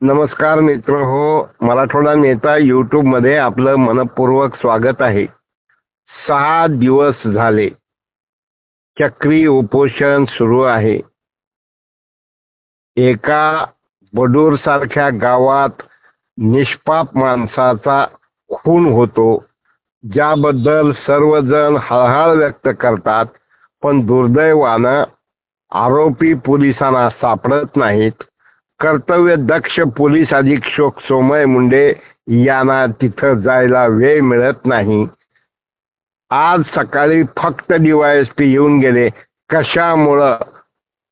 नमस्कार मित्र हो मराठवाडा नेता युट्यूबमध्ये आपलं मनपूर्वक स्वागत आहे. सहा दिवस झाले. चक्री उपोषण सुरू आहे. एका बडूर सारख्या गावात निष्पाप माणसाचा खून होतो. ज्याबद्दल सर्वजण हळहळ व्यक्त करतात पण दुर्दैवानं आरोपी पोलिसांना सापडत नाहीत. कर्तव्य दक्ष पोलीस अधीक्षक सोमय मुंडे यांना तिथं जायला वेळ मिळत नाही. आज सकाळी फक्त डीवायएसपी येऊन गेले. कशामुळं?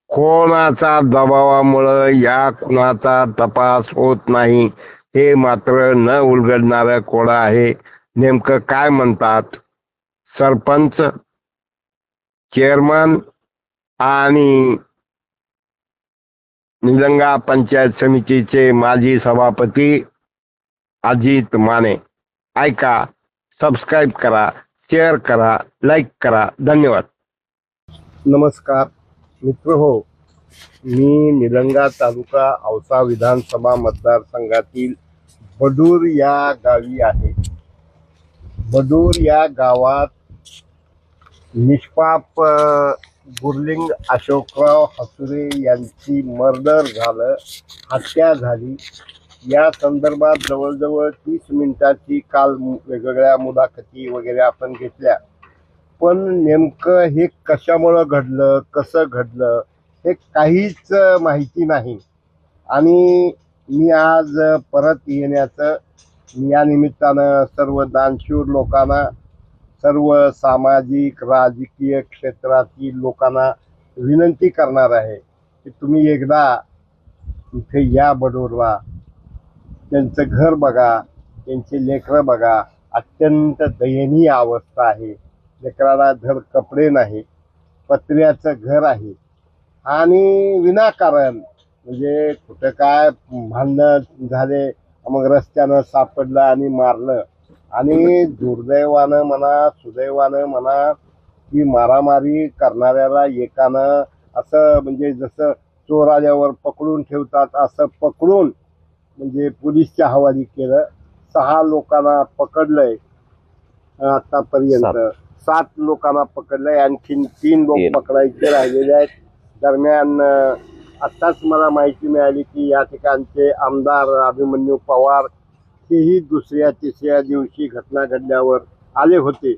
कोणाचा दबावामुळं या कुणाचा तपास होत नाही? हे मात्र न उलगडणारं कोडं आहे? नेमकं काय म्हणतात? सरपंच चेअरमन आणि निलंगा पंचायत समितीचे माजी सभापती अजित माने. ऐका सबस्क्राईब करा शेअर करा लाईक करा. धन्यवाद. नमस्कार. मित्र हो मी निलंगा तालुका औसा विधानसभा मतदारसंघातील बडूर या गावी आहे. बडूर या गावात निष्पाप अ, गुरलिंग अशोकराव हसुरे यांची मर्डर झालं हत्या झाली. या संदर्भात जवळजवळ तीस मिनिटाची काल वेगवेगळ्या मुलाखती वगैरे आपण घेतल्या. पण नेमकं हे कशामुळं घडलं कसं घडलं हे काहीच माहिती नाही. आणि मी आज परत येण्याचं या निमित्तानं सर्व दानशूर लोकांना सर्व सामाजिक राजकीय क्षेत्रातील लोकांना विनंती करणार आहे की तुम्ही एकदा इथे या बडोरला त्यांचं घर बघा त्यांचे लेकरं बघा. अत्यंत दयनीय अवस्था आहे. लेकराला धड कपडे नाही पत्र्याचं घर आहे. आणि विनाकारण म्हणजे कुठं काय भांडणं झाले मग रस्त्यानं सापडलं आणि मारलं. आणि दुर्दैवानं म्हणा सुदैवानं म्हणा की मारामारी करणाऱ्याला एकानं असं म्हणजे जसं चोर आल्यावर पकडून ठेवतात असं पकडून म्हणजे पोलीसच्या हवाली केलं. सहा लोकांना पकडलंय आतापर्यंत. सात लोकांना पकडलंय आणखीन तीन लोक. पकडायचे राहिलेले आहेत. दरम्यान आत्ताच मला माहिती मिळाली की या ठिकाणचे आमदार अभिमन्यू पवार तेही दुसऱ्या तिसऱ्या दिवशी घटना घडल्यावर आले होते.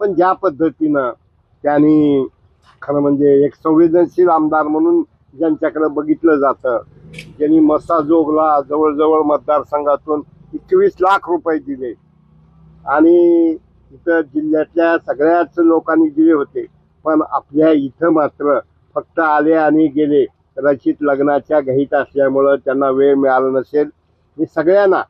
पण ज्या पद्धतीनं त्यांनी खरं म्हणजे एक संवेदनशील आमदार म्हणून ज्यांच्याकडे बघितलं जातं ज्यांनी मसाजोगला जवळजवळ मतदारसंघातून एकवीस लाख रुपये दिले. आणि इथं जिल्ह्यातल्या सगळ्याच लोकांनी दिले होते. पण आपल्या इथं मात्र फक्त आले आणि गेले. कदाचित लग्नाच्या घाईत असल्यामुळं त्यांना वेळ मिळाला नसेल. मी सगळ्यांना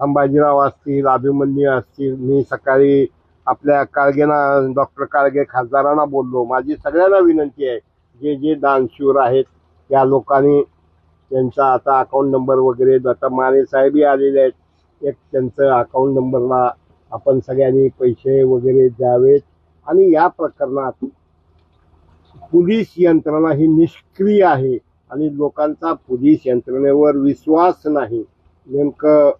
संभाजीराव असतील अभिमन्यू असतील मी सकाळी आपल्या काळगेना डॉक्टर काळगे खासदारांना बोललो. माझी सगळ्यांना विनंती आहे जे जे दानशूर आहेत त्या लोकांनी त्यांचा आता अकाउंट नंबर वगैरे आता माने साहेबही आलेले आहेत एक त्यांचं अकाउंट नंबरला आपण सगळ्यांनी पैसे वगैरे द्यावेत. आणि या प्रकरणात पोलीस यंत्रणा ही निष्क्रिय आहे आणि लोकांचा पोलीस यंत्रणेवर विश्वास नाही. नेमकं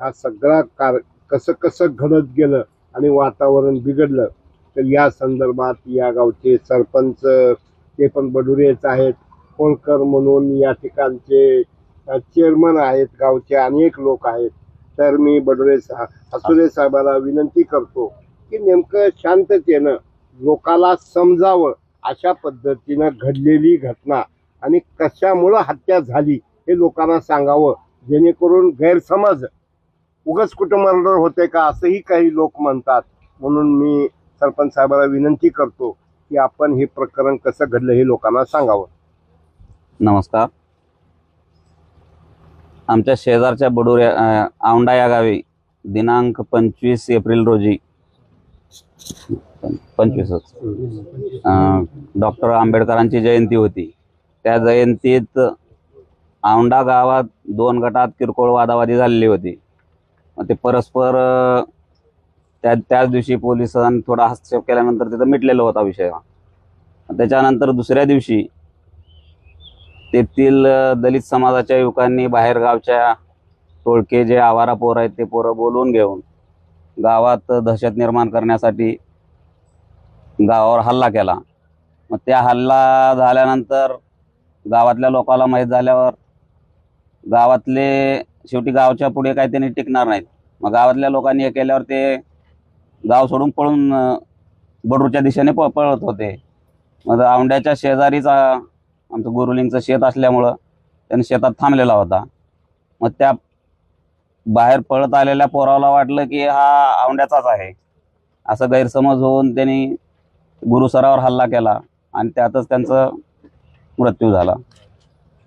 हा सगळा कार कसं कसं घडत गेलं आणि वातावरण बिघडलं तर या संदर्भात या गावचे सरपंच ते पण बडुरेच आहेत. होळकर म्हणून या ठिकाणचे चेअरमन आहेत गावचे अनेक लोक आहेत. तर मी बडुरे सा साहेबाला विनंती करतो की नेमकं शांततेनं लोकाला समजावं अशा पद्धतीनं घडलेली घटना आणि कशामुळं हत्या झाली हे लोकांना सांगावं जेणेकरून गैरसमज उगच कुठं मर्डर होते का असंही काही लोक म्हणतात. म्हणून मी सरपंच साहेबाला विनंती करतो की आपण हे प्रकरण कसं घडलं हे लोकांना सांगावं. नमस्कार. आमच्या शेजारच्या बडूर या- या गावी दिनांक पंचवीस एप्रिल रोजी पंचवीसच डॉक्टर आंबेडकरांची जयंती होती. त्या जयंतीत औंढा गावात दोन गटात किरकोळ वादावादी झालेली होती. ते परस्पर त्या त्याच दिवशी पोलिसांनी थोडा हस्तक्षेप केल्यानंतर तिथं मिटलेला होता विषय. त्याच्यानंतर दुसऱ्या दिवशी तेथील दलित समाजाच्या युवकांनी बाहेरगावच्या टोळके जे आवारा पोरं आहेत ते पोरं बोलवून घेऊन गावात दहशत निर्माण करण्यासाठी गावावर हल्ला केला. मग त्या हल्ला झाल्यानंतर गावातल्या लोकांना माहीत झाल्यावर गावातले शेवटी गावच्या पुढे काही त्यांनी टिकणार नाहीत. मग गावातल्या लोकांनी हे केल्यावर ते गाव सोडून पळून बडरूच्या बडूरच्या दिशेने प पळत होते. मग औंड्याच्या शेजारीच आमचं गुरुलिंगचं शेत असल्यामुळं त्यांनी शेतात थांबलेला होता. मग त्या बाहेर पळत आलेल्या पोराला वाटलं की हा औंड्याचाच आहे. असं गैरसमज होऊन त्यांनी गुरुसरावर हल्ला केला आणि त्यातच त्यांचं मृत्यू झाला.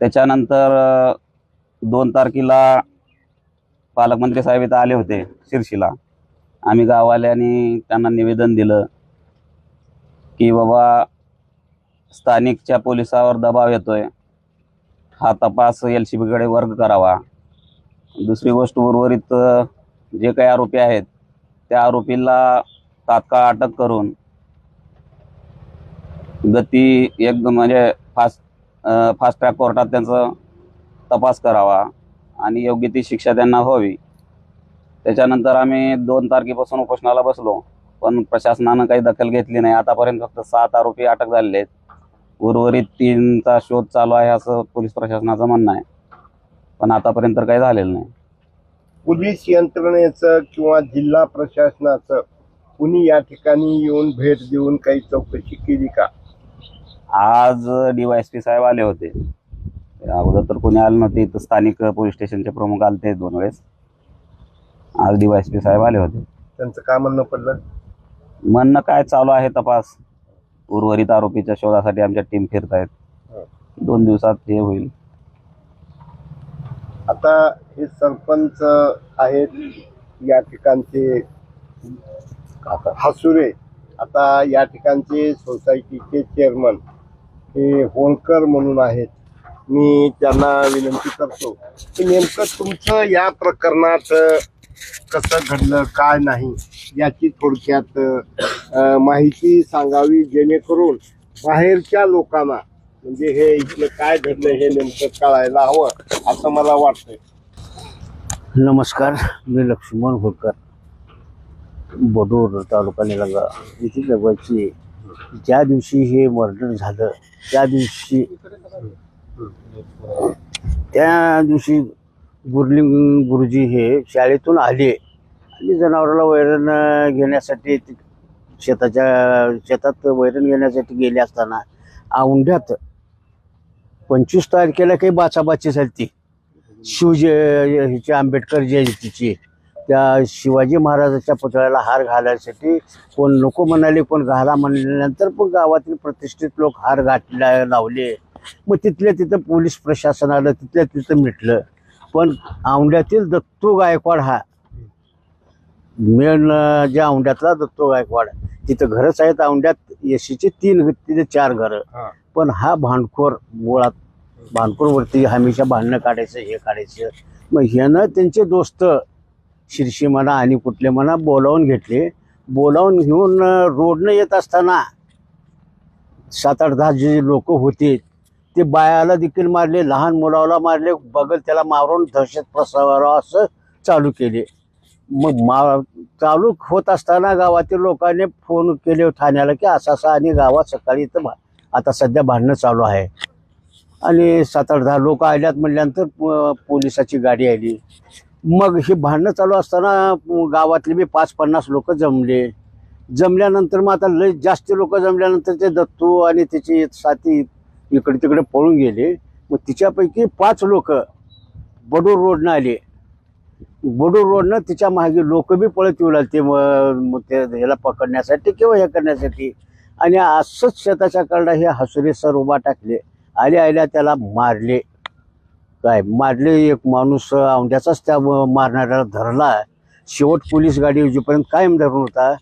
त्याच्यानंतर दोन तारखेला पालकमंत्री साहेब इथं आले होते शिर्शीला. आम्ही गाववाल्यांनी त्यांना निवेदन दिलं की बाबा स्थानिकच्या पोलिसावर दबाव येतोय. हा तपास एल सी बीकडे वर्ग करावा. दुसरी गोष्ट उर्वरित जे काही आरोपी आहेत त्या आरोपीला तात्काळ अटक करून गती एकदम म्हणजे फास्ट फास्ट ट्रॅक कोर्टात त्यांचं तपास करावा आणि योग्य ती शिक्षा त्यांना व्हावी. त्याच्यानंतर आम्ही दोन तारखेपासून उपोषणाला बसलो. पण प्रशासनानं काही दखल घेतली नाही. आतापर्यंत फक्त सात आरोपी अटक झालेले आहेत. उर्वरित तीनचा शोध चालू आहे असं पोलीस प्रशासनाचं म्हणणं आहे. पण आतापर्यंत काही झालेलं नाही. पोलीस यंत्रणेचं किंवा जिल्हा प्रशासनाचं कुणी या ठिकाणी येऊन भेट देऊन काही चौकशी केली का? आज डीवायएसपी साहेब आले होते. अगोदर तर कोणी आले नव्हते. इथं स्थानिक पोलीस स्टेशनचे प्रमुख आले ते दोन वेळेस. आज डीवायएसपी साहेब आले होते. त्यांचं काय म्हणणं पडलं? म्हणणं काय चालू आहे तपास. उर्वरित आरोपीच्या शोधासाठी आमच्या टीम फिरत आहेत दोन दिवसात हे होईल. आता हे सरपंच आहेत. या ठिकाणचे हसुरे. आता या ठिकाणचे सोसायटीचे चेअरमन हे होळकर म्हणून आहेत. मी त्यांना विनंती करतो की नेमकं तुमचं या प्रकरणात कसं घडलं काय नाही याची थोडक्यात माहिती सांगावी जेणेकरून बाहेरच्या लोकांना म्हणजे हे इथलं काय घडलं हे नेमकं कळायला हवं असं मला वाटतंय. नमस्कार मी लक्ष्मण होळकर बडूर तालुका निलंगा येथील जवळची ज्या दिवशी हे मर्डर झालं त्या दिवशी त्या दिवशी गुरलिंग गुरुजी हे शाळेतून आले. आणि जनावराला वैरण घेण्यासाठी शेताच्या शेतात वैरण घेण्यासाठी गेले असताना औंढ्यात पंचवीस तारखेला काही बाचाबाची झाली ती शिवजय हिची आंबेडकर जयंतीची. त्या शिवाजी महाराजाच्या पुतळ्याला हार घालायसाठी कोण नको म्हणाले कोण घाला म्हणल्यानंतर पण गावातील प्रतिष्ठित लोक हार घातला लावले. मग तिथल्या तिथं पोलीस प्रशासन आलं तिथल्या तिथं मिटलं. पण औंढ्यातील दत्तू गायकवाड हा मेन अं, ज्या औंढ्यातला दत्तू गायकवाड तिथं घरच आहेत. औंढ्यात एसीचे तीन तिथे चार घरं. पण हा भांडखोर मुळात भांडखोरवरती हमेशा भांडणं काढायचं हे काढायचं. मग ह्यानं त्यांचे दोस्त शिर्षी म्हणा आणि कुठले म्हणा बोलावून घेतले. बोलावून घेऊन रोडनं येत असताना सात आठ दहा जे लोक होते ते बायाला देखील मारले लहान मुलाला मारले बगल त्याला मारून दहशत प्रसारा असं चालू केले. मग मा चालू होत असताना गावातील लोकांनी फोन केले ठाण्याला की असा असा आणि गावात सकाळी इथं आता सध्या भांडणं चालू आहे. आणि सात आठ दहा लोक आल्यात म्हटल्यानंतर पोलिसाची गाडी आली. मग हे भांडणं चालू असताना गावातले बी पाच पन्नास लोक जमले. जमल्यानंतर मग आता लय जास्त लोक जमल्यानंतर ते दत्तू आणि त्याची साथी इकडे तिकडे पळून गेले. मग तिच्यापैकी पाच लोक बडूर रोडनं आले. बडूर रोडनं तिच्यामागे लोक बी पळत येऊ लागते ते मग ते ह्याला पकडण्यासाठी किंवा हे करण्यासाठी. आणि असंच शेताच्या कडला हे हसुरे सर उभा टाकले. आल्या आल्या त्याला मारले. काय? मारले एक माणूस औंध्याचाच त्या मारणाऱ्याला धरला. शेवट पोलीस गाडी येऊपर्यंत कायम धरून होता.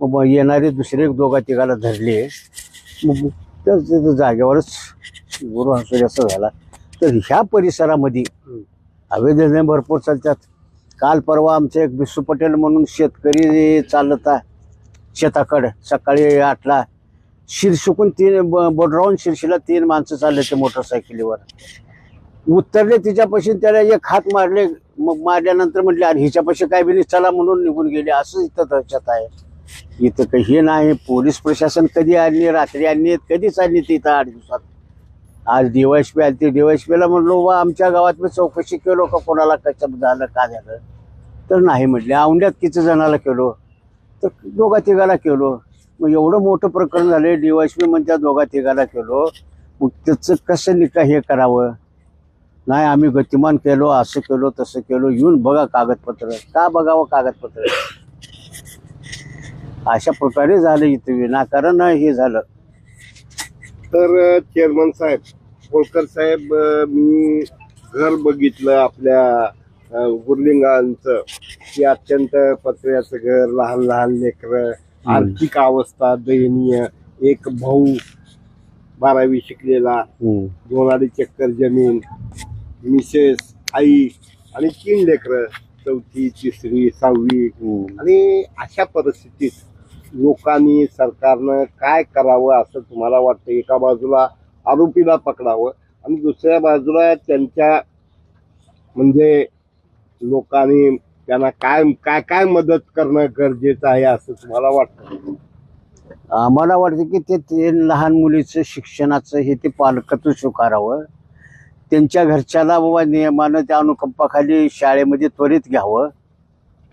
मग येणारे दुसरे एक दोघा तिघाला धरले. मग तर तिथं जागेवरच गुरु हसुरे असं झाला. तर ह्या परिसरामध्ये अवैध धंदे भरपूर चालतात. काल परवा आमचे एक बिस्सू पटेल म्हणून शेतकरी चालत आहे. शेताकडं. सकाळी आठला. शिरशिकून तीन ब- बोडरावून शिरशीला तीन माणसं चालले ते मोटरसायकलीवर. उतरले तिच्यापाशी त्याला एक हात मारले मग मारल्यानंतर म्हटले अरे हिच्यापाशी काय बी नाही चला म्हणून निघून गेले. असं इथं दहशत आहे. इथं काही हे नाही. पोलीस प्रशासन कधी आणली? रात्री आणली कधीच आणली ते इथं आठ दिवसात? आज डीवायसपी आली ती डीवायसपीला म्हणलो बा आमच्या गावात मी चौकशी केलो का? कोणाला कसं झालं का झालं? तर नाही म्हटले. औंड्यात किती जणाला केलो? तर दोघा तिघाला केलो. मग एवढं मोठं प्रकरण झालं डीवायसपी म्हणत्या दोघा तिघाला केलो. मग त्याचं कसं निका हे करावं? नाही आम्ही गतिमान केलो असं केलो तसं केलो. येऊन बघा कागदपत्र. का बघावं कागदपत्र? अशा प्रकारे झालं इथं विनाकारण हे झालं. तर चेअरमन साहेब होळकर साहेब मी घर बघितलं आपल्या गुरलिंगांचं की अत्यंत पत्र्याचं घर लहान लहान लेकरं आर्थिक अवस्था दयनीय. एक भाऊ बारावी शिकलेला. दोन अडीच एकर जमीन. मिसेस आई आणि तीन लेकरं. चौथी तिसरी सहावी. आणि अशा परिस्थितीत लोकांनी सरकारनं काय करावं असं तुम्हाला वाटतं? एका बाजूला आरोपीला पकडावं आणि दुसऱ्या बाजूला त्यांच्या म्हणजे लोकांनी त्यांना काय काय काय मदत करणं गरजेचं आहे असं तुम्हाला वाटतं? आम्हाला वाटतं की ते ते लहान मुलीचं शिक्षणाचं हे ते पालकातून स्वीकारावं. त्यांच्या घरच्याला बाबा नियमानं त्या अनुकंपाखाली शाळेमध्ये त्वरित घ्यावं.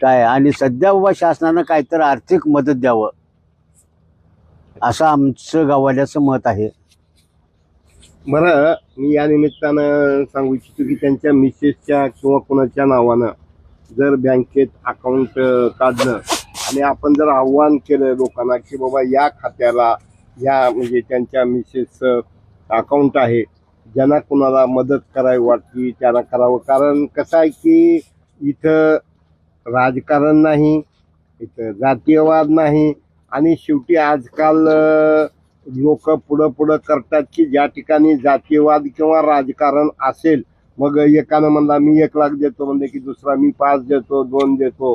काय आणि सध्या बाबा शासनानं काहीतरी आर्थिक मदत द्यावं. असं आमचं गावाल्याचं मत आहे. बरं मी या निमित्तानं सांगू इच्छितो की त्यांच्या मिसेसच्या किंवा कोणाच्या नावानं जर बँकेत अकाउंट काढलं आणि आपण जर आव्हान केलं लोकांना की बाबा या खात्याला या म्हणजे त्यांच्या मिसेसचं अकाउंट आहे ज्यांना कुणाला मदत करावी वाटली त्यांना करावं. कारण कसं आहे की इथं राजकारण नाही इथं जातीयवाद नाही आणि शेवटी आजकाल लोक पुढं पुढं करतात की ज्या ठिकाणी जातीयवाद किंवा राजकारण असेल मग एकानं म्हणला मी एक लाख देतो म्हणजे की दुसरा मी पाच देतो दोन देतो.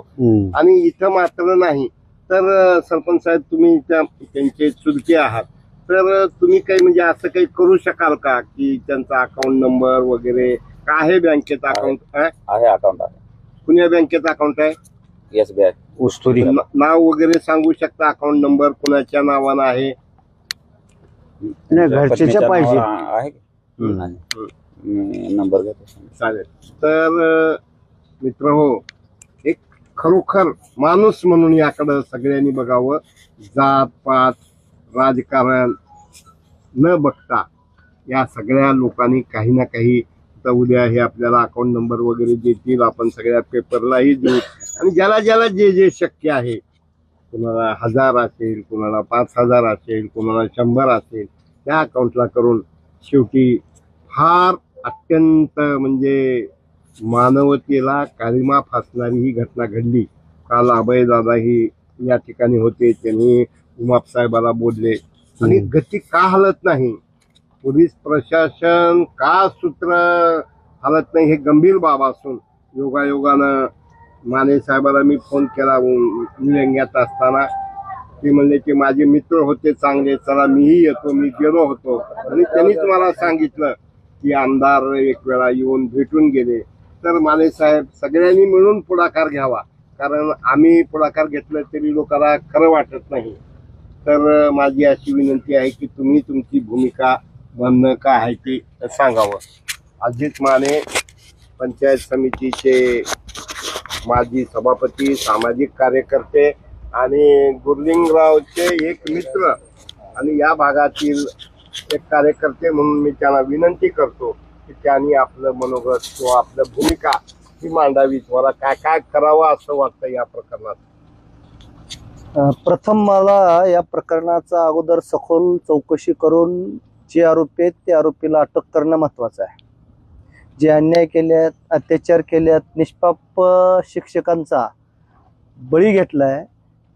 आणि इथं मात्र नाही. तर सरपंच साहेब तुम्ही त्या त्यांचे चुलते आहात. तर तुम्ही काही म्हणजे असं काही करू शकाल का की त्यांचा अकाउंट नंबर वगैरे का आहे बँकेत अकाउंट आहे अकाउंट आहे. पुण्या बँकेत अकाउंट आहे? एस बी आय उस्तुरी न- नाव वगैरे सांगू शकता? अकाउंट नंबर कुणाच्या नावानं आहे? नाही पाहिजे. आहे हम्म. मी नंबर घेतो. चालेल. तर मित्र हो एक खरोखर माणूस म्हणून याकडं सगळ्यांनी बघावं. जात पात राजकारण न बघता या सगळ्या लोकांनी काही ना काही आता उद्या हे आपल्याला अकाउंट नंबर वगैरे देतील. आपण सगळ्या पेपरलाही देऊ. आणि ज्याला ज्याला जे जे शक्य आहे कुणाला हजार असेल कुणाला पाच हजार असेल कुणाला शंभर असेल त्या अकाउंटला करून शेवटी फार अत्यंत म्हणजे मानवतेला काळीमा फासणारी ही घटना घडली. काल अभयदादा ही या ठिकाणी होते. त्यांनी उमाप साहेबाला बोलले. आणि. गती का हलत नाही? पोलीस प्रशासन का सूत्र हलत नाही हे गंभीर बाब असून योगायोगानं माने साहेबाला मी फोन केला निलंग्यात असताना. ते म्हणले की माझे मित्र होते चांगले चला मीही येतो मी गेलो होतो. आणि त्यांनीच मला सांगितलं की आमदार एक वेळा येऊन भेटून गेले. तर माने साहेब सगळ्यांनी मिळून पुढाकार घ्यावा. कारण आम्ही पुढाकार घेतलं तरी लोकांना खरं वाटत नाही. तर माझी अशी विनंती आहे की तुम्ही तुमची भूमिका म्हणणं काय आहे ते सांगावं. अजित माने पंचायत समितीचे माजी सभापती सामाजिक कार्यकर्ते आणि गुरलिंगरावचे एक मित्र आणि या भागातील एक कार्यकर्ते म्हणून मी त्यांना विनंती करतो की त्यांनी आपलं मनोगत किंवा आपलं भूमिका ही मांडावी. मला काय काय करावं असं वाटतं या प्रकरणात? प्रथम मला या प्रकरणाचा अगोदर सखोल चौकशी करून जे आरोपी आहेत त्या आरोपीला अटक करणं महत्वाचं आहे. जे अन्याय केले आहेत अत्याचार केले आहेत निष्पाप शिक्षकांचा बळी घेतलाय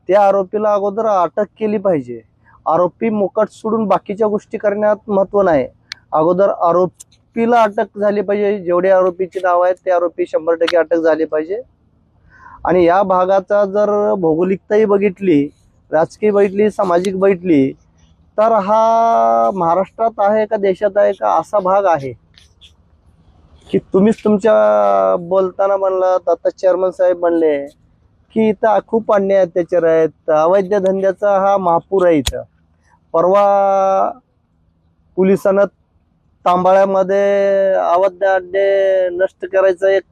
त्या आरोपीला अगोदर अटक केली पाहिजे. आरोपी मोकाट सोडून बाकीच्या गोष्टी करण्यात महत्त्व नाही. अगोदर आरोपीला अटक झाली पाहिजे जेवढे आरोपीची नाव आहेत ते आरोपी शंभर टक्के अटक झाली पाहिजे. आणि या भागाचा जर भौगोलिकताही बघितली राजकीय बघितली सामाजिक बघितली तर हा महाराष्ट्रात आहे का देशात आहे का असा भाग आहे? की तुम्हीच तुमच्या बोलताना म्हणलात आता चेअरमन साहेब म्हणले की इथं खूप अन्याय अत्याचार आहेत. अवैध धंद्याचा हा महापूर आहे इथं. परवा पोलिसांना तांबाळ्यामध्ये अवैध अड्डे नष्ट करायचं एक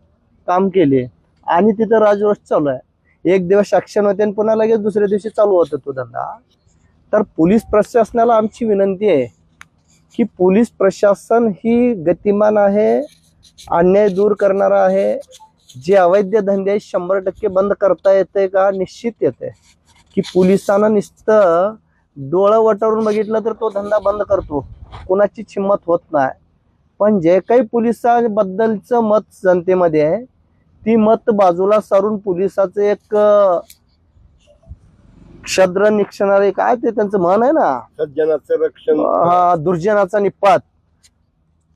काम केले आणि तिथं राजरोष चालू आहे. एक दिवस ऍक्शन होते आणि पुन्हा लगेच दुसऱ्या दिवशी चालू होतं तो धंदा. तर पोलीस प्रशासनाला आमची विनंती आहे की पोलीस प्रशासन ही गतिमान आहे अन्याय दूर करणारा आहे जे अवैध धंदे आहे शंभर टक्के बंद करता येते का? निश्चित येते की पोलिसांना नुसतं डोळं वटारून बघितलं तर तो धंदा बंद करतो. कोणाची हिंमत होत नाही. पण जे काही पोलिसांबद्दलचं मत जनतेमध्ये आहे ती मत बाजूला सारून पोलिसाचं एक क्षद्र निक्षणारे काय ते त्यांचं मन आहे ना? सज्जनाचं रक्षण. हा दुर्जनाचा निपात.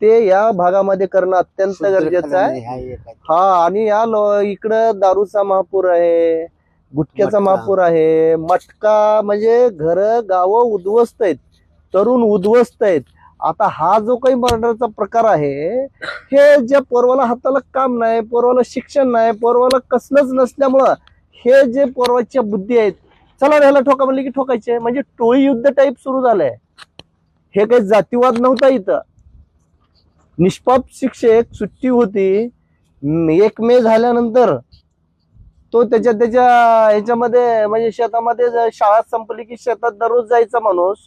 ते या भागामध्ये करणं अत्यंत गरजेचं आहे. हा आणि या लो इकडं दारूचा महापूर आहे गुटख्याचा. महापूर आहे मटका म्हणजे घर गावं उद्ध्वस्त आहेत तरुण उद्ध्वस्त आहेत. आता हा जो काही मर्डरचा प्रकार आहे हे ज्या पोरवाला हाताला काम नाही पोरवाला शिक्षण नाही पोरवाला कसलंच नसल्यामुळं हे जे पोरवाच्या बुद्धी आहेत चला ह्याला ठोका म्हणले की ठोकायचे. म्हणजे टोळी युद्ध टाईप सुरू झालंय. हे काही जातीवाद नव्हता इथं. निष्पाप शिक्षक सुट्टी होती. एक मे झाल्यानंतर तो त्याच्या त्याच्या ह्याच्यामध्ये म्हणजे शेतामध्ये शाळा संपली की शेतात दररोज जायचा माणूस.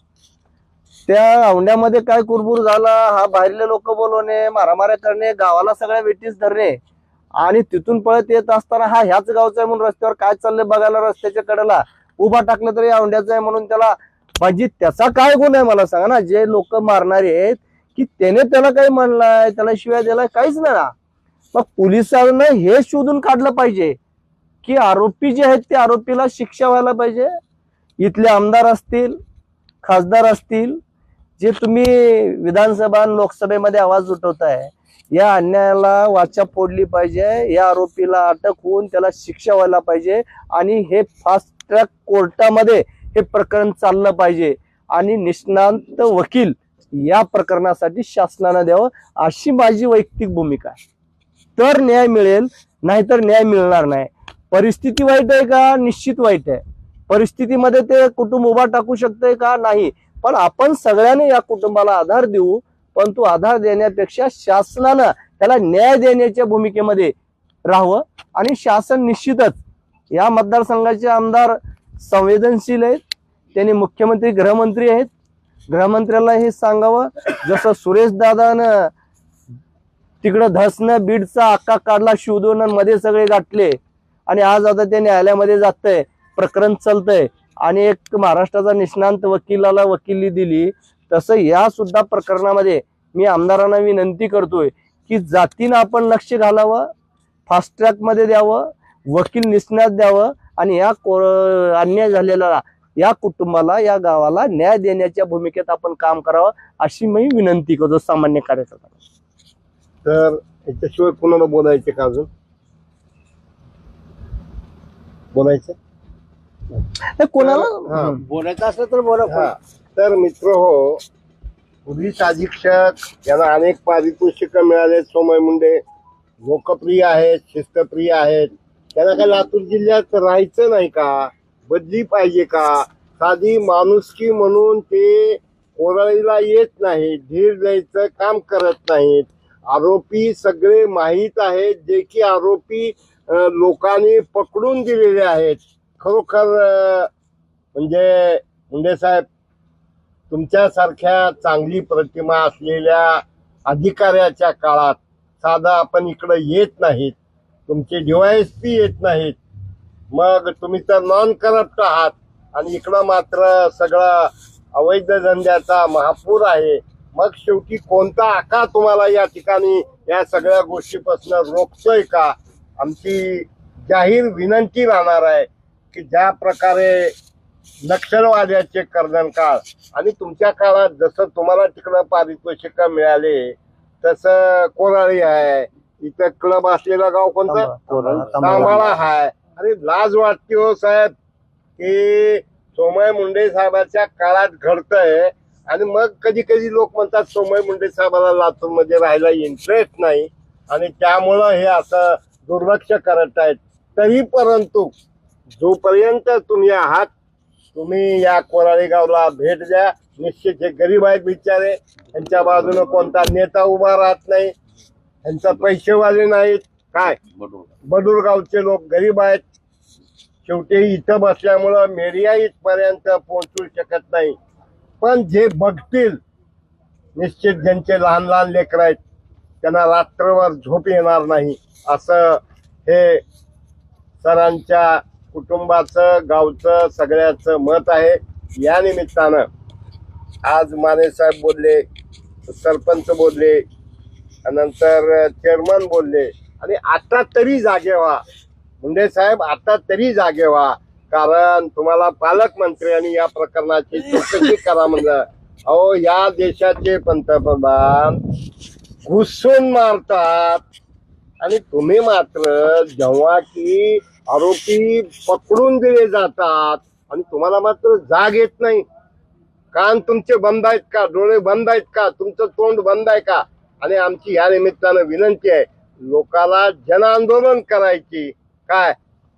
त्या औंड्यामध्ये काय कुरबुर झाला हा बाहेरले लोक बोलवणे मारामाऱ्या करणे गावाला सगळ्या वेटीस धरणे. आणि तिथून पळत येत असताना हा ह्याच गावचा आहे म्हणून रस्त्यावर काय चाललंय बघायला रस्त्याच्या कडेला. उभा टाकलं तरी औंड्याचं आहे म्हणून त्याला म्हणजे त्याचा काय गुण आहे मला सांगा ना? जे लोक मारणारे आहेत की त्याने त्याला काही म्हणलाय त्याला शिवाय दिलाय काहीच नाही ना. मग पोलिसांना हे शोधून काढलं पाहिजे की आरोपी जे आहेत ते आरोपीला शिक्षा व्हायला पाहिजे. इथले आमदार असतील खासदार असतील जे तुम्ही विधानसभा आणि लोकसभेमध्ये आवाज उठवताय या अन्यायाला वाचा फोडली पाहिजे या आरोपीला अटक होऊन त्याला शिक्षा व्हायला पाहिजे आणि हे फास्ट त्या कोर्टामध्ये हे प्रकरण चाललं पाहिजे. आणि निष्णांत वकील या प्रकरणासाठी शासनानं द्यावं अशी माझी वैयक्तिक भूमिका आहे. तर न्याय मिळेल नाहीतर न्याय मिळणार नाही. परिस्थिती वाईट आहे का? निश्चित वाईट आहे. परिस्थितीमध्ये ते कुटुंब उभा टाकू शकतंय का? नाही. पण आपण सगळ्यांनी या कुटुंबाला आधार देऊ पण तो आधार देण्यापेक्षा शासनानं त्याला न्याय देण्याच्या भूमिकेमध्ये राहावं आणि शासन निश्चितच या मतदारसंघाचे आमदार संवेदनशील आहेत. त्यांनी मुख्यमंत्री गृहमंत्री आहेत. गृहमंत्र्याला हे सांगावं. जसं सुरेश दादानं तिकडं धसनं बीडचा आक्का काढला शोधून मध्ये सगळे गाठले. आणि आज आता ते न्यायालयामध्ये जातंय. प्रकरण चालतंय. आणि एक महाराष्ट्राचा निष्णांत वकिलाला वकिली दिली. तसं या सुद्धा प्रकरणामध्ये मी आमदारांना विनंती करतोय की जातीनं आपण लक्ष घालावं फास्ट ट्रॅकमध्ये द्यावं. वकील निष्णात द्यावं आणि या को अन्याय झालेला या कुटुंबाला या गावाला न्याय देण्याच्या भूमिकेत आपण काम करावं अशी मी विनंती करतो सामान्य कार्यकर्ता तर याच्याशिवाय कुणाला बोलायचे का अजून? बोलायचं? कोणाला? हा. बोलायचं असलं तर बोला हा. तर मित्र हो पोलीस अधीक्षक यांना अनेक पारितोषिकं मिळाले सोमय मुंडे लोकप्रिय आहेत शिस्तप्रिय आहेत. त्यांना काय लातूर जिल्ह्यात राहायचं नाही का? बदली पाहिजे का? साधी माणुसकी म्हणून ते कोराळीला येत नाही धीर द्यायचं काम करत नाहीत. आरोपी सगळे माहीत आहेत जे की आरोपी लोकांनी पकडून दिलेले आहेत. खरोखर म्हणजे मुंडे साहेब तुमच्यासारख्या चांगली प्रतिमा असलेल्या अधिकाऱ्याच्या काळात साधा आपण इकडं येत नाहीत. तुमचे डीवायएसपी येत नाहीत. मग तुम्ही तर नॉन करप्ट आहात. आणि इकडं मात्र सगळं अवैध धंद्याचा महापूर आहे. मग शेवटी कोणता आका तुम्हाला या ठिकाणी या सगळ्या गोष्टीपासून रोखतोय का? आमची जाहीर विनंती राहणार आहे की ज्या प्रकारे नक्षलवाद्याचे कर्दनकाळ आणि तुमच्या काळात जसं तुम्हाला तिकडं पारितोषिक मिळाले तसं कोराळी आहे इथं क्लब असलेलं गाव कोणतं? तांबा- तांबाळा हाय. अरे लाज वाटते हो साहेब की सोमय मुंडे साहेबाच्या काळात घडतंय आणि मग कधी कधी लोक म्हणतात सोमय मुंडे साहेबाला लातूरमध्ये राहायला इंटरेस्ट नाही. आणि त्यामुळं हे असं दुर्लक्ष करत आहेत. तरी परंतु जोपर्यंत तुम्ही आहात तुम्ही या कोराळी गावला भेट द्या. निश्चित हे गरीब आहेत बिचारे. त्यांच्या बाजूने कोणता नेता उभा राहत नाही. त्यांचा पैसेवाले नाहीत. काय? बडूर. गावचे लोक गरीब आहेत. शेवटी इथं बसल्यामुळं मीडिया इथपर्यंत पोहोचू शकत नाही. पण जे बघतील निश्चित ज्यांचे लहान लहान लेकरं आहेत त्यांना रात्रभर झोप येणार नाही. असं हे सरांच्या कुटुंबाचं गावचं सगळ्याचं मत आहे. या निमित्तानं आज माने साहेब बोलले सरपंच बोलले नंतर चेअरमन बोलले आणि आता तरी जागे व्हा. मुंडे साहेब आता तरी जागे व्हा. कारण तुम्हाला पालकमंत्र्यांनी या प्रकरणाची चौकशी करा म्हणलं. अहो या देशाचे पंतप्रधान घुसून मारतात. आणि तुम्ही मात्र जेव्हा की आरोपी पकडून दिले जातात आणि तुम्हाला मात्र जाग येत नाही. कान तुमचे बंद आहेत का? डोळे बंद आहेत का? तुमचं तोंड बंद आहे का? आणि आमची या निमित्तानं विनंती आहे लोकाला जन आंदोलन करायची. काय?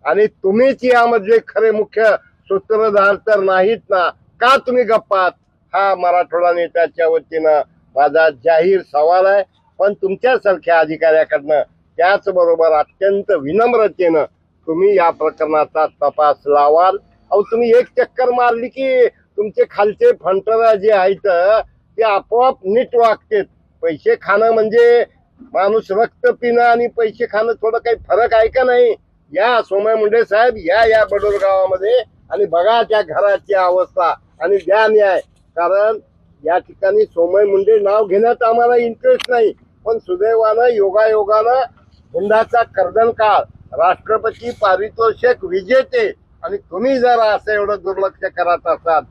आणि तुम्हीच यामध्ये खरे मुख्य सूत्रधार तर नाहीत ना का तुम्ही गप्पात? हा मराठवाडा नेत्याच्या वतीनं माझा जाहीर सवाल आहे. पण तुमच्यासारख्या अधिकाऱ्याकडनं त्याचबरोबर अत्यंत विनम्रतेनं तुम्ही या प्रकरणाचा तपास लावाल. अहो तुम्ही एक चक्कर मारली की तुमचे खालचे फंटरा जे आहेत ते आपोआप नीट वागतेत. पैसे खाणं म्हणजे माणूस रक्त पिणं आणि पैसे खाणं थोडं काही फरक आहे का नाही? या सोमय मुंडे साहेब या या बडोर गावामध्ये. आणि बघा त्या घराची अवस्था. आणि द्या न्याय. कारण या ठिकाणी सोमय मुंडे नाव घेण्यात आम्हाला इंटरेस्ट नाही. पण सुदैवानं योगायोगानं हुंडाचा कर्दन काळ. राष्ट्रपती पारितोषिक विजेते. आणि तुम्ही जर असं एवढं दुर्लक्ष करत असाल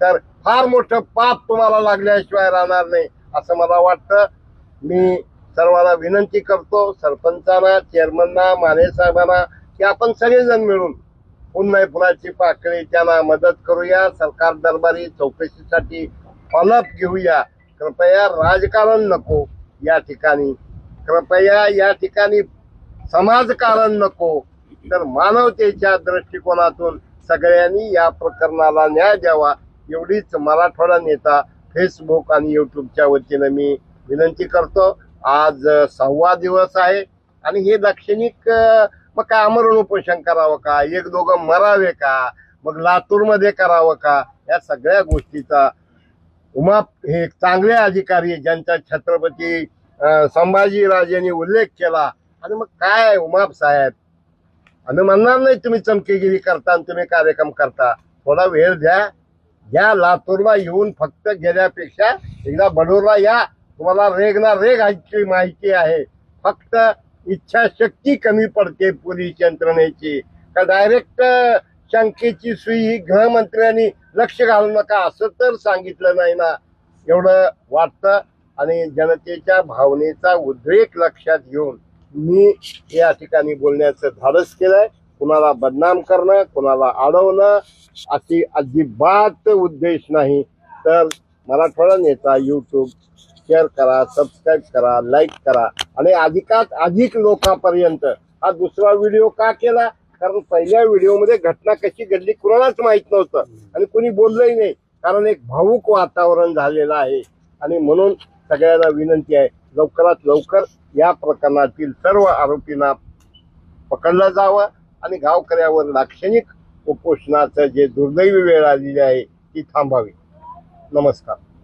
तर फार मोठं पाप तुम्हाला लागल्याशिवाय राहणार नाही. असं मला वाटतं. मी सर्वांना विनंती करतो सरपंचांना चेअरमनना माने साहेबांना की आपण सगळेजण मिळून पुन्हा फुलाची पाकळी त्यांना मदत करूया. सरकार दरबारी चौकशीसाठी फॉलोअप घेऊया. कृपया राजकारण नको या ठिकाणी. कृपया या ठिकाणी समाजकारण नको. तर मानवतेच्या दृष्टिकोनातून सगळ्यांनी या प्रकरणाला न्याय द्यावा एवढीच मराठवाडा नेता फेसबुक आणि युट्यूबच्या वतीनं मी विनंती करतो. आज सहावा दिवस आहे आणि हे दाक्षणिक मग काय आमरण उपोषण करावं का? एक दोघं मरावे का? मग लातूरमध्ये करावं का? या सगळ्या गोष्टीचा उमा हे चांगले अधिकारी आहे, ज्यांचा छत्रपती संभाजीराजेंनी उल्लेख केला. आणि मग काय उमाप साहेब? आम्ही म्हणणार नाही तुम्ही चमकेगिरी करता आणि तुम्ही कार्यक्रम करता. थोडा वेळ द्या. या लातूरला येऊन फक्त गेल्यापेक्षा एकदा बडोरला या. तुम्हाला रेग ना रेग ह्याची माहिती आहे. फक्त इच्छाशक्ती कमी पडते पोलीस यंत्रणेची. का डायरेक्ट शंकेची सुई ही गृहमंत्र्यांनी लक्ष घालू नका असं तर सांगितलं नाही ना. एवढं वाटतं आणि जनतेच्या भावनेचा उद्रेक लक्षात घेऊन मी या ठिकाणी बोलण्याचं धाडस केलंय. कुणाला बदनाम करणं कुणाला अडवणं अशी अजिबात उद्देश नाही. तर मराठवाडा नेता यूट्यूब शेअर करा सबस्क्राईब करा लाईक करा. आणि अधिकात अधिक लोकांपर्यंत हा दुसरा व्हिडिओ का केला? कारण पहिल्या व्हिडिओमध्ये घटना कशी घडली कुणालाच माहीत नव्हतं. आणि कुणी बोललंही नाही. कारण एक भाऊक वातावरण झालेलं आहे. आणि म्हणून सगळ्यांना विनंती आहे लवकरात लवकर या प्रकरणातील सर्व आरोपींना पकडलं जावं. आणि गावकऱ्यावर लाक्षणिक उपोषणाचं जे दुर्दैवी वेळ आलेली आहे ती थांबावी. नमस्कार.